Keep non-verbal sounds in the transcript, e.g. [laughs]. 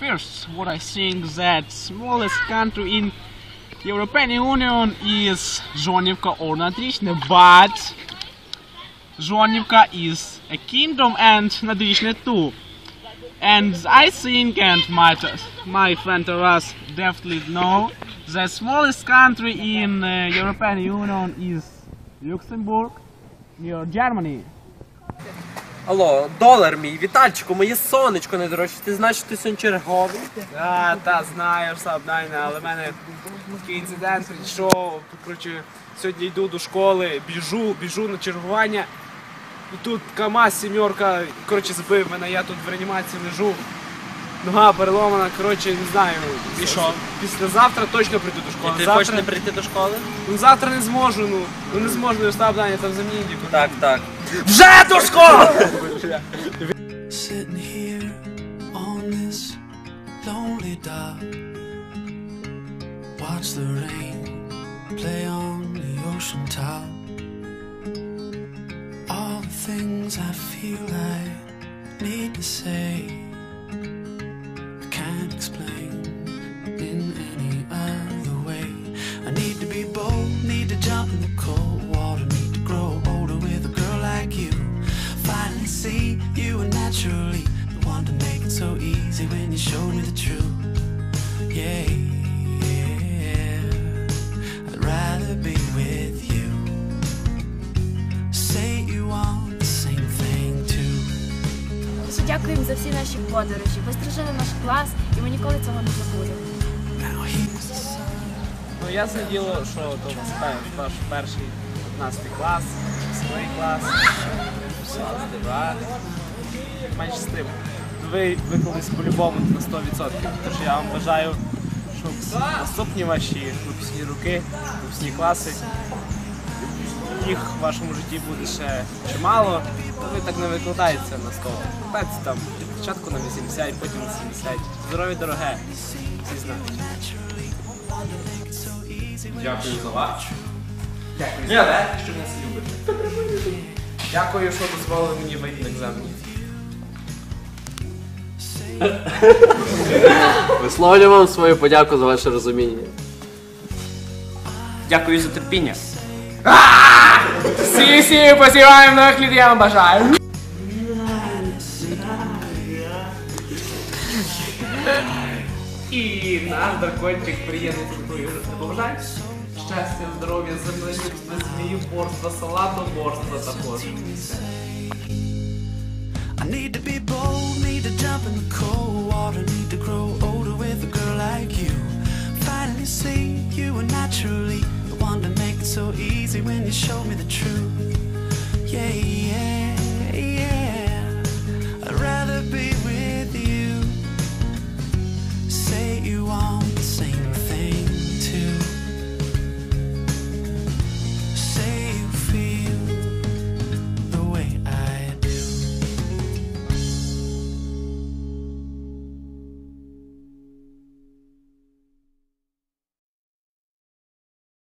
first, what I think that smallest country in European Union is Żonivka or Nadrishne, but Żonivka is a kingdom and Nadrishne too. And I think, and my, my friend Taras definitely know, the smallest country in uh, European Union is Luxembourg, near Germany. Алло, долар мій, Вітальчику, моє сонечко найдорожче. Ти знаєш, що ти сьогодні черговий? А, та знаєш, Сабдайна, але в мене такий інцидент прийшов. Коротше, сьогодні йду до школи, біжу, біжу на чергування. І тут КАМАЗ сімерка, коротше, збив мене, я тут в реанімації лежу. Нога переломана, коротше, не знаю. І що? Післязавтра точно прийду до школи. І Ти завтра, хочеш не прийти до школи? ну, завтра не зможу, ну. Ну не зможу, встав, Даня, там замінні. Так, так. Sitting here on this lonely dock. Watch the rain play on the ocean top. All the things I feel I need to say I can't explain in any other way. I need to be bold, need to jump in the cold. You were naturally the one to make it so easy when you showed me the truth. Yeah, yeah. I'd rather be with you. Say you want the same thing too. Дуже дякуємо за всі наші подорожі. Ви стрижили наш клас, і ми ніколи цього не забудемо. Now here's the sun. Ну ясне діло, що то перший 15 клас, клас, клас два. Менше з тим. Ви виклались по-любому на 100%. Тож я вам бажаю, щоб наступні ваші випускні роки, випускні класи, їх в вашому житті буде ще чимало, то ви так не викладаєте на 100. Викладається там спочатку на 80, потім на 70. Здоров'я дороге, всі знають. Дякую за вас. Дякую за те, що нас любите. Дякую, що дозволили мені вийти на екзамені. [laughs] Висловлюю вам свою подяку за ваше розуміння. Дякую за терпіння. Всі, всі, посіваємо нових людей, я вам бажаю. І наш дракончик приємний цілкує побажай. Щастя, здоров'я, землі, змію, борства, салату, борства також. Jump in the cold water, need to grow older with a girl like you. Finally see you were naturally the one to make it so easy when you showed me the truth.